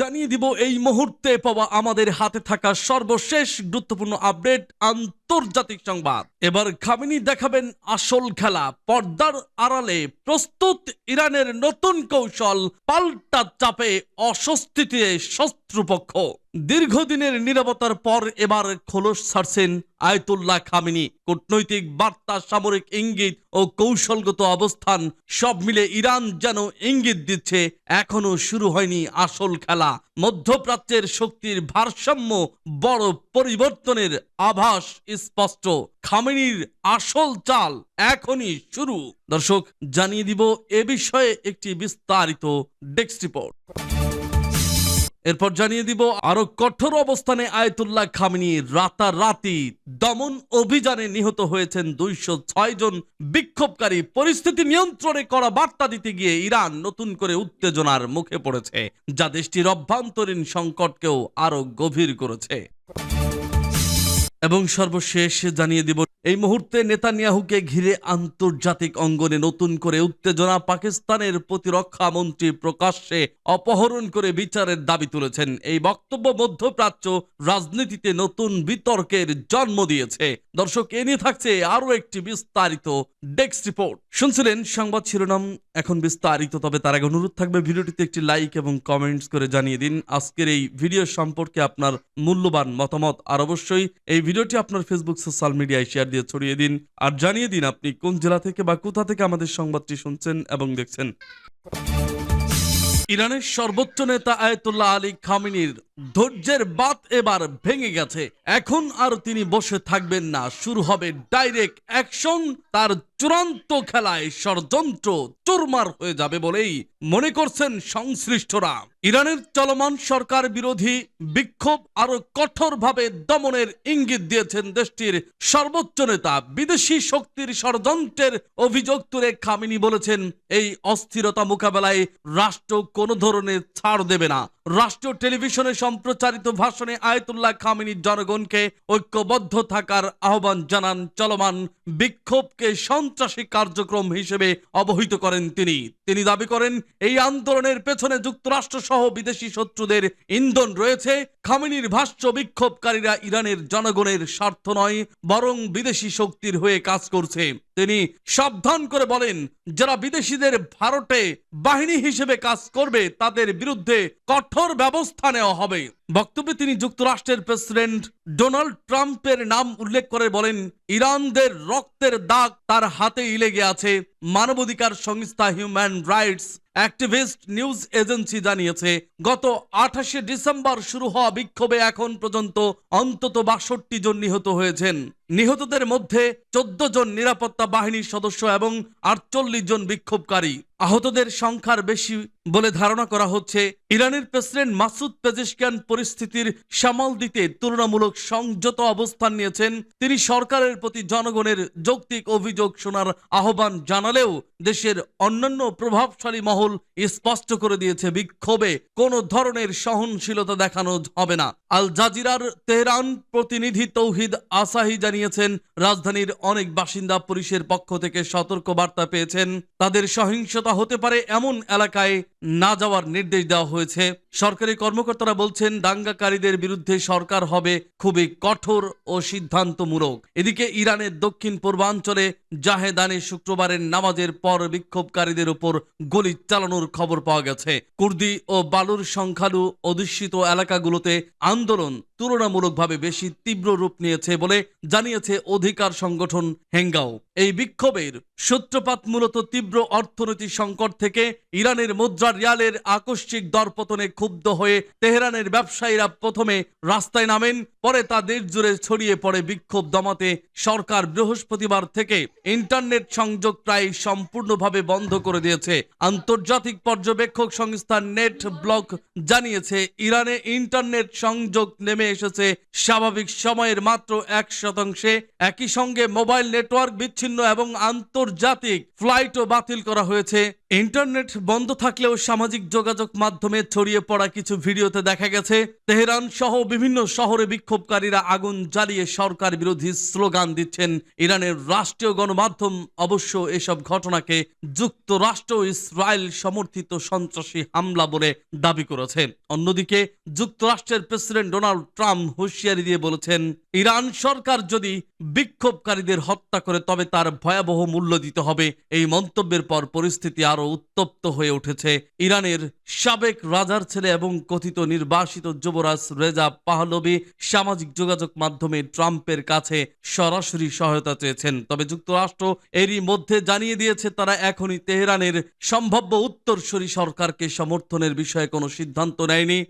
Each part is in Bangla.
জানিয়ে দিব এই মুহূর্তে পাওয়া আমাদের হাতে থাকা সর্বশেষ গুরুত্বপূর্ণ আপডেট আন্তর্জাতিক সংবাদ। এবার খামিনি দেখাবেন আসল খেলা। পর্দার আড়ালে প্রস্তুত ইরানের নতুন কৌশল, পাল্টা চাপে অস্বস্তিতে শত্রুপক্ষ। দীর্ঘদিনের নিরাপত্তার পর এবার খোলস ছাড়ছেন আয়তুল্লাহ খামিনি। কূটনৈতিক বার্তা, সামরিক ইঙ্গিত ও কৌশলগত অবস্থান সব মিলে ইরান যেন ইঙ্গিত দিচ্ছে, এখনও শুরু হয়নি আসল খেলা। মধ্যপ্রাচ্যের শক্তির ভারসাম্য বড় পরিবর্তনের আভাস স্পষ্ট। খামেনির আসল চাল এখনই শুরু। দর্শক, জানিয়ে দিব এ বিষয়ে একটি বিস্তারিত ডেস্ক রিপোর্ট। এরপর জানিয়ে দিব আরও কঠোর অবস্থানে আয়তুল্লাহ খামিনি রাতারাতি দমন অভিযানে নিহত হয়েছেন দুইশো ছয় জন বিক্ষোভকারী। পরিস্থিতি নিয়ন্ত্রণে করা বার্তা দিতে গিয়ে ইরান নতুন করে উত্তেজনার মুখে পড়েছে, যা দেশটির অভ্যন্তরীণ সংকটকেও আরও গভীর করেছে। এবং সর্বশেষ জানিয়ে দিব এই মুহূর্তে নেতানিয়াহুকে ঘিরে আন্তর্জাতিক অঙ্গনে নতুন করে উত্তেজনা পাকিস্তানের প্রতিরক্ষা মন্ত্রী প্রকাশ্যে অপহরণ করে বিচারের দাবি তুলেছেন। এই বক্তব্য মধ্যপ্রাচ্য রাজনীতিতে নতুন বিতর্কের জন্ম দিয়েছে। দর্শক, এ নিয়ে থাকছে আরও একটি বিস্তারিত ডেস্ক রিপোর্ট। শুনছিলেন সংবাদ শিরোনাম, এখন বিস্তারিত, তবে তার আগে অনুরোধ থাকবে ভিডিওটিতে একটি লাইক এবং কমেন্টস করে জানিয়ে দিন। আজকের এই ভিডিও সম্পর্কে আপনার মূল্যবান মতামত, আর অবশ্যই এই ভিডিওটি আপনার ফেসবুক সোশ্যাল মিডিয়ায় শেয়ার দিয়ে ছড়িয়ে দিন আর জানিয়ে দিন আপনি কোন জেলা থেকে বা কোথা থেকে আমাদের সংবাদটি শুনছেন এবং দেখছেন। ইরানের সর্বোচ্চ নেতা আয়তুল্লাহ আলী খামিনির ধৈর্যের বাত এবার ভেঙে গেছে। এখন আর তিনি বসে থাকবেন না। শুরু হবে ডাইরেক্ট অ্যাকশন তার চূড়ান্ত খেলায় ষড়যন্ত্র চুরমার হয়ে যাবে বলেই মনে করছেন সংশ্লিষ্টরা। ইরানের চলমান সরকার বিরোধী বিক্ষোভ আরও কঠোরভাবে দমনের ইঙ্গিত দিয়েছেন দেশটির সর্বোচ্চ নেতা। বিদেশি শক্তির ষড়যন্ত্রের অভিযোগ তুলে খামিনি বলেছেন, এই অস্থিরতা মোকাবেলায় রাষ্ট্র কোনো ধরনের ছাড় দেবে না। রাষ্ট্রীয় টেলিভিশনে সম্প্রচারিত ভাষণে আয়তুল্লাহ খামিনি জনগণকে ঐক্যবদ্ধ থাকার আহ্বান জানান চলমান বিক্ষোভকে সন্ত্রাসী কার্যক্রম হিসেবে অবহিত করেন তিনি। তিনি দাবি করেন, এই আন্দোলনের পেছনে যুক্তরাষ্ট্র সহ বিদেশি শত্রুদের ইন্ধন রয়েছে। খামিনির ভাষ্য, বিক্ষোভকারীরা ইরানের জনগণের স্বার্থ নয়, বরং বিদেশি শক্তির হয়ে কাজ করছে। তিনি সাবধান করে বলেন, যারা বিদেশিদের ভারতে বাহিনী হিসেবে কাজ করবে, তাদের বিরুদ্ধে কঠোর ব্যবস্থা নেওয়া হবে। বক্তব্যে তিনি যুক্তরাষ্ট্রের প্রেসিডেন্ট ডোনাল্ড ট্রাম্পের নাম উল্লেখ করে বলেন, ইরানদের রক্তের দাগ তার হাতেই লেগে আছে, মানবাধিকার সংস্থা human rights activist news agency জানিয়েছে, গত আঠাশে ডিসেম্বর শুরু হওয়া বিক্ষোভে এখন পর্যন্ত অন্তত বাষট্টি জন নিহত হয়েছেন। নিহতদের মধ্যে চোদ্দ জন নিরাপত্তা বাহিনীর সদস্য এবং আটচল্লিশ জন বিক্ষোভকারী। আহতদের সংখ্যার বেশি বলে ধারণা করা হচ্ছে ইরানের প্রেসিডেন্ট মাসুদ পেজেশকিয়ান পরিস্থিতির সামাল দিতে তুলনামূলক সংযত অবস্থান নিয়েছেন। তিনি সরকারের প্রতি জনগণের যৌক্তিক অভিযোগ শোনার আহ্বান জানালেও দেশের অন্যান্য প্রভাবশালী মহল স্পষ্ট করে দিয়েছে বিক্ষোভে। কোনো ধরনের সহনশীলতা দেখানো হবে না। আল জাজিরার তেহরান প্রতিনিধি তৌহিদ আসাহি জানিয়েছেন, রাজধানীর অনেক বাসিন্দা পুলিশের পক্ষ থেকে সতর্ক বার্তা পেয়েছেন। তাদের সহিংসতা হতে পারে এমন এলাকায় না যাওয়ার নির্দেশ দেওয়া হয়েছে। সরকারি কর্মকর্তারা বলছেন, দাঙ্গাকারীদের বিরুদ্ধে সরকার হবে খুবই কঠোর ও সিদ্ধান্তমূলক। এদিকে ইরানের দক্ষিণ পূর্বাঞ্চলে জাহেদানে শুক্রবারের নামাজের পর বিক্ষোভকারীদের উপর গুলি চালানোর খবর পাওয়া গেছে। কুর্দি ও বালুর সংখ্যালু অধ্যুষিত এলাকাগুলোতে আন্দোলন তুলনামূলকভাবে বেশি তীব্র রূপ নিয়েছে বলে জানিয়েছে অধিকার সংগঠন হেঙ্গাও। এই বিক্ষোভের সূত্রপাত মূলত তীব্র অর্থনৈতিক সংকট থেকে ইরানের মুদ্রা রিয়ালের আকস্মিক দরপতনে ক্ষুব্ধ হয়ে তেহরানের ব্যবসায়ীরা প্রথমে রাস্তায় নামেন, পরে তা দেশ জুড়ে ছড়িয়ে পড়ে বিক্ষোভ দমাতে। সরকার বৃহস্পতিবার থেকে ইন্টারনেট সংযোগ প্রায় সম্পূর্ণভাবে বন্ধ করে দিয়েছে। আন্তর্জাতিক পর্যবেক্ষক সংস্থা নেট ব্লক জানিয়েছে, ইরানে ইন্টারনেট সংযোগ নেমে এসেছে স্বাভাবিক সময়ের মাত্র এক শতাংশে। একই সঙ্গে মোবাইল নেটওয়ার্ক বিচ্ছিন্ন এবং আন্তর্জাতিক ফ্লাইটও বাতিল করা হয়েছে। ইন্টারনেট বন্ধ থাকলেও সামাজিক যোগাযোগ মাধ্যমে ছড়িয়ে পড়া কিছু ভিডিওতে দেখা গেছে, তেহরান সহ বিভিন্ন শহরে বিক্ষোভকারীরা আগুন জ্বালিয়ে সরকার বিরোধী স্লোগান দিচ্ছেন। ইরানের রাষ্ট্রীয় গণমাধ্যম অবশ্য এসব ঘটনাকে যুক্তরাষ্ট্র ইসরায়েল সমর্থিত সন্ত্রাসী হামলা বলে দাবি করেছে। অন্যদিকে, যুক্তরাষ্ট্রের প্রেসিডেন্ট ডোনাল্ড ট্রাম্প হুঁশিয়ারি দিয়ে বলেছেন, ইরান সরকার যদি বিক্ষোভকারীদের হত্যা করে, তবে তার ভয়াবহ মূল্য দিতে হবে। এই মন্তব্যের পর পরিস্থিতি আরও উত্তপ্ত হয়ে উঠেছে। ইরানের সাবেক রাজার ছেলে এবং কথিত নির্বাসিত যুবরাজ রেজা পাহলবি সামাজিক যোগাযোগ মাধ্যমে ট্রাম্পের কাছে সরাসরি সহায়তা চেয়েছেন। তবে যুক্তরাষ্ট্র এরই মধ্যে জানিয়ে দিয়েছে, তারা এখনই তেহরানের সম্ভাব্য উত্তরসূরি সরকারকে সমর্থনের বিষয়ে কোনো সিদ্ধান্ত নেয়নি।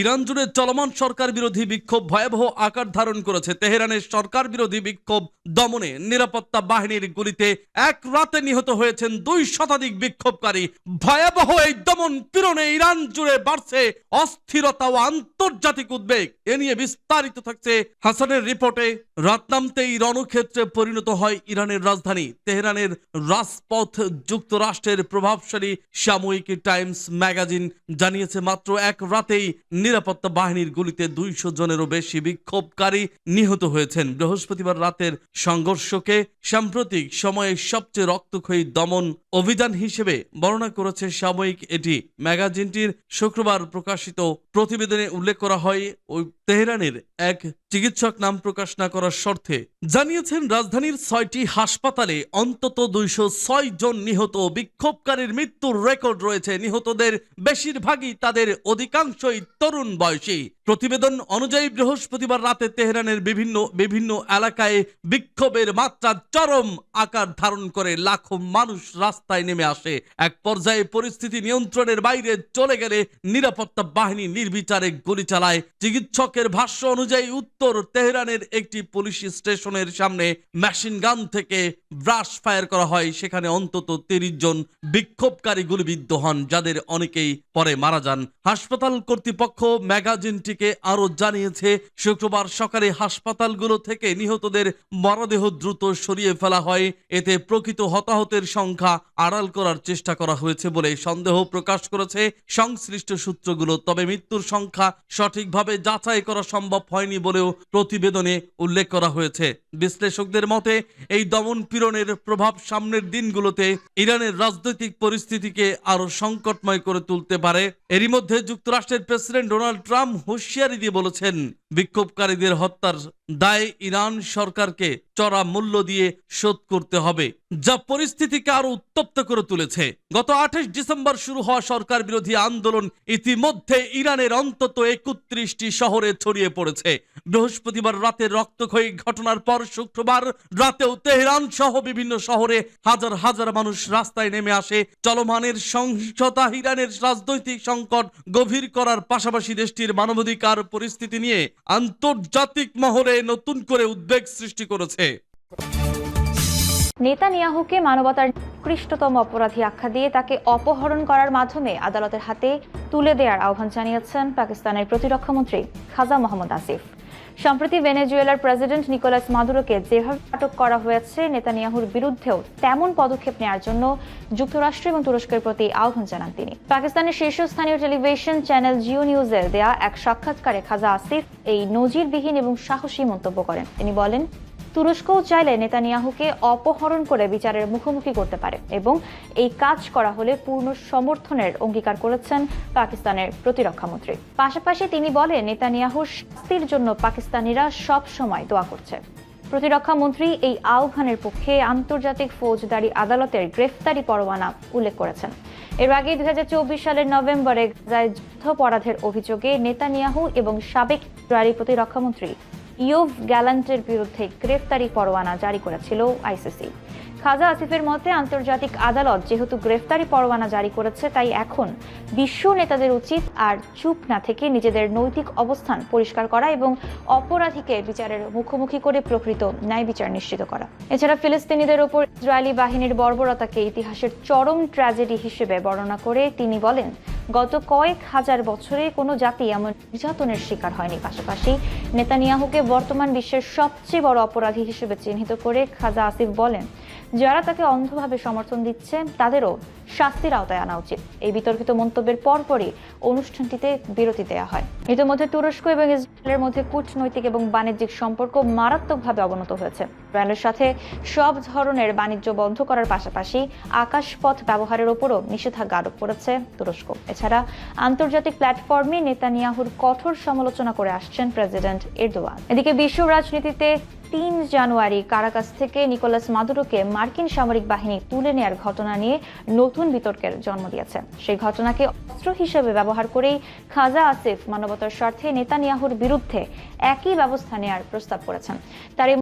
ইরান জুড়ে চলমান সরকার বিরোধী বিক্ষোভ ভয়াবহ আকার ধারণ করেছে। তেহরানের সরকার বিরোধী বিক্ষোভ দমনে নিরাপত্তা বাহিনীর গুলিতে এক রাতে নিহত হয়েছেন দুই শতাধিক বিক্ষোভকারী। ভয়াবহ এই দমন পীড়নে ইরান জুড়ে বাড়ছে অস্থিরতা ও আন্তর্জাতিক উদ্বেগ। এ নিয়ে বিস্তারিত থাকছে হাসানের রিপোর্টে। রাত নামতেই রণক্ষেত্রে পরিণত হয় ইরানের রাজধানী তেহরানের রাজপথ যুক্তরাষ্ট্রের প্রভাবশালী সাময়িকী টাইমস ম্যাগাজিন। জানিয়েছে মাত্র এক রাতেই নিরাপত্তা বাহিনীর গুলিতে দুইশো জনেরও বেশি বিক্ষোভকারী নিহত হয়েছেন। বৃহস্পতিবার রাতের সংঘর্ষকে সাম্প্রতিক সময়ে সবচেয়ে রক্তক্ষয়ী দমন অভিযান হিসেবে বর্ণনা করেছে সাময়িক এটি। ম্যাগাজিনটির শুক্রবার প্রকাশিত প্রতিবেদনে উল্লেখ করা হয়, ওই তেহরানের এক চিকিৎসক নাম প্রকাশ না করার শর্তে জানিয়েছেন রাজধানীর ছয়টি হাসপাতালে অন্তত দুইশো ছয় জন নিহত বিক্ষোভকারীর মৃত্যুর রেকর্ড রয়েছে। নিহতদের বেশিরভাগই তাদের অধিকাংশই তরুণ বয়সী। প্রতিবেদন অনুযায়ী বৃহস্পতিবার রাতে তেহরানের বিভিন্ন বিভিন্ন এলাকায় বিক্ষোভের মাত্রা চরম আকার ধারণ করে লাখো মানুষ রাস্তায় নেমে আসে। এক পর্যায়ে পরিস্থিতি নিয়ন্ত্রণের বাইরে চলে গেলে নিরাপত্তা বাহিনী নির্বিচারে গুলি চালায়। চিকিৎসকের ভাষ্য অনুযায়ী উত্তর তেহরানের একটি পুলিশ স্টেশনের সামনে মেশিন গান থেকে ব্রাশ ফায়ার করা হয়। সেখানে অন্তত তিরিশ জন বিক্ষোভকারী গুলিবিদ্ধ হন, যাদের অনেকেই পরে মারা যান। হাসপাতাল কর্তৃপক্ষ ম্যাগাজিনটিকে আরও জানিয়েছে, শুক্রবার সকালে হাসপাতালগুলো থেকে নিহতদের মরদেহ দ্রুত সরিয়ে ফেলা হয়। এতে প্রকৃত হতাহতের সংখ্যা আড়াল করার চেষ্টা করা হয়েছে বলে সন্দেহ প্রকাশ করেছে সংশ্লিষ্ট সূত্রগুলো। তবে মৃত্যুর সংখ্যা সঠিকভাবে যাচাই করা সম্ভব হয়নি বলেও প্রতিবেদনে উল্লেখ করা হয়েছে। বিশ্লেষকদের মতে, এই দমন পীড়নের প্রভাব সামনের দিনগুলোতে ইরানের রাজনৈতিক পরিস্থিতিকে আরও সংকটময় করে তুলতে পারে। এরই মধ্যে যুক্তরাষ্ট্রের প্রেসিডেন্ট ডোনাল্ড ট্রাম্প হুঁশিয়ারি দিয়ে বলেছেন বিক্ষোভকারীদের হত্যার দায় ইরান সরকারকে চড়া মূল্য দিয়ে শোধ করতে হবে, যা পরিস্থিতিকে আরও উত্তপ্ত করে তুলেছে। গত আঠাশ ডিসেম্বর শুরু হওয়া সরকার বিরোধী আন্দোলন ইতিমধ্যে ইরানের অন্তত একত্রিশটি শহরে ছড়িয়ে পড়েছে। বৃহস্পতিবার রাতে রক্তক্ষয়ী ঘটনার পর শুক্রবার রাতেও তেহরান সহ বিভিন্ন শহরে হাজার হাজার মানুষ রাস্তায় নেমে আসে। চলমানের সহিংসতা ইরানের রাজনৈতিক সংকট গভীর করার পাশাপাশি দেশটির মানবাধিকার পরিস্থিতি নিয়ে আন্তর্জাতিক মহলে নতুন করে উদ্বেগ সৃষ্টি করেছে। নেতানিয়াহুকে মানবতার নিকৃষ্টতম অপরাধী আখ্যা দিয়ে তাকে অপহরণ করার মাধ্যমে আদালতের হাতে তুলে দেওয়ার আহ্বান জানিয়েছেন পাকিস্তানের প্রতিরক্ষামন্ত্রী খাজা মোহাম্মদ আসিফ। সম্প্রতি ভেনেজুয়েলার প্রেসিডেন্ট নিকোলাস মাদুরোকে যেভাবে আটক করা হয়েছে, নেতানিয়াহুর বিরুদ্ধেও তেমন পদক্ষেপ নেওয়ার জন্য যুক্তরাষ্ট্র এবং তুরস্কের প্রতি আহ্বান জানান তিনি। পাকিস্তানের শীর্ষস্থানীয় টেলিভিশন চ্যানেল জিও নিউজের দেয়া এক সাক্ষাৎকারে খাজা আসিফ এই নজিরবিহীন এবং সাহসী মন্তব্য করেন। তিনি বলেন তুরস্কও চাইলে নেতানিয়াহুকে অপহরণ করে বিচারের মুখোমুখি করতে পারে এবং এই কাজ করা হলে পূর্ণ সমর্থনের অঙ্গীকার করেছেন পাকিস্তানের প্রতিরক্ষামন্ত্রী। পাশাপাশি তিনি বলেন নেতানিয়াহুর শাস্তির জন্য পাকিস্তানিরা সব সময় দোয়া করছে। প্রতিরক্ষা মন্ত্রী এই আহ্বানের পক্ষে আন্তর্জাতিক ফৌজদারি আদালতের গ্রেফতারি পরোয়ানা উল্লেখ করেছেন। এর আগে দুই হাজার চব্বিশ সালের নভেম্বরে যুদ্ধাপরাধের অভিযোগে নেতানিয়াহু এবং সাবেক ইসরায়েলি প্রতিরক্ষামন্ত্রী ইয়োভ গ্যালান্টের বিরুদ্ধে গ্রেফতারি পরোয়ানা জারি করেছিল আইসিসি। খাজা আসিফের মতে, আন্তর্জাতিক আদালত যেহেতু গ্রেফতারি পরোয়ানা জারি করেছে, তাই এখন বিশ্ব নেতাদের উচিত আর চুপ না থেকে নিজেদের নৈতিক অবস্থান পরিষ্কার করা এবং অপরাধীকে বিচারের মুখোমুখি করে প্রকৃত ন্যায় বিচার নিশ্চিত করা। এছাড়া ফিলিস্তিনিদের ওপর ইসরায়েলি বাহিনীর বর্বরতাকে ইতিহাসের চরম ট্র্যাজেডি হিসেবে বর্ণনা করে তিনি বলেন, গত কয়েক হাজার বছরে কোনো জাতি এমন নির্যাতনের শিকার হয়নি। পাশাপাশি নেতানিয়াহুকে বর্তমান বিশ্বের সবচেয়ে বড় অপরাধী হিসেবে চিহ্নিত করে খাজা আসিফ বলেন যারা তাকে অন্ধভাবে সমর্থন দিচ্ছে তাদেরও শাস্তির আওতায় আনা উচিত। এই বিতর্কিত মন্তব্যের পরপরই অনুষ্ঠানটিতে বিরতি দেওয়া হয়। ইতিমধ্যে তুরস্ক এবং ইসরায়েলের মধ্যে কূটনৈতিক এবং বাণিজ্যিক সম্পর্ক মারাত্মকভাবে অবনত হয়েছে। ইসরায়েলের সাথে সব ধরনের বাণিজ্য বন্ধ করার পাশাপাশি আকাশপথ ব্যবহারের ওপরও নিষেধাজ্ঞা আরোপ করেছে তুরস্ক। এছাড়া আন্তর্জাতিক প্ল্যাটফর্মে নেতানিয়াহুর কঠোর সমালোচনা করে আসছেন প্রেসিডেন্ট এরদোয়ান। এদিকে বিশ্ব রাজনীতিতে তিন জানুয়ারি কারাকাস থেকে নিকোলাস মাদুরোকে মার্কিন সামরিক বাহিনী তুলে নেয়ার ঘটনা নিয়ে নতুন বিতর্কের জন্ম দিয়েছে। সেই ঘটনাকে অস্ত্র হিসেবে ব্যবহার করেই খাজা আসিফ মানবতার স্বার্থে নেতানিয়াহুর বিরুদ্ধে একই ব্যবস্থা নেয়ার প্রস্তাব করেছেন। তার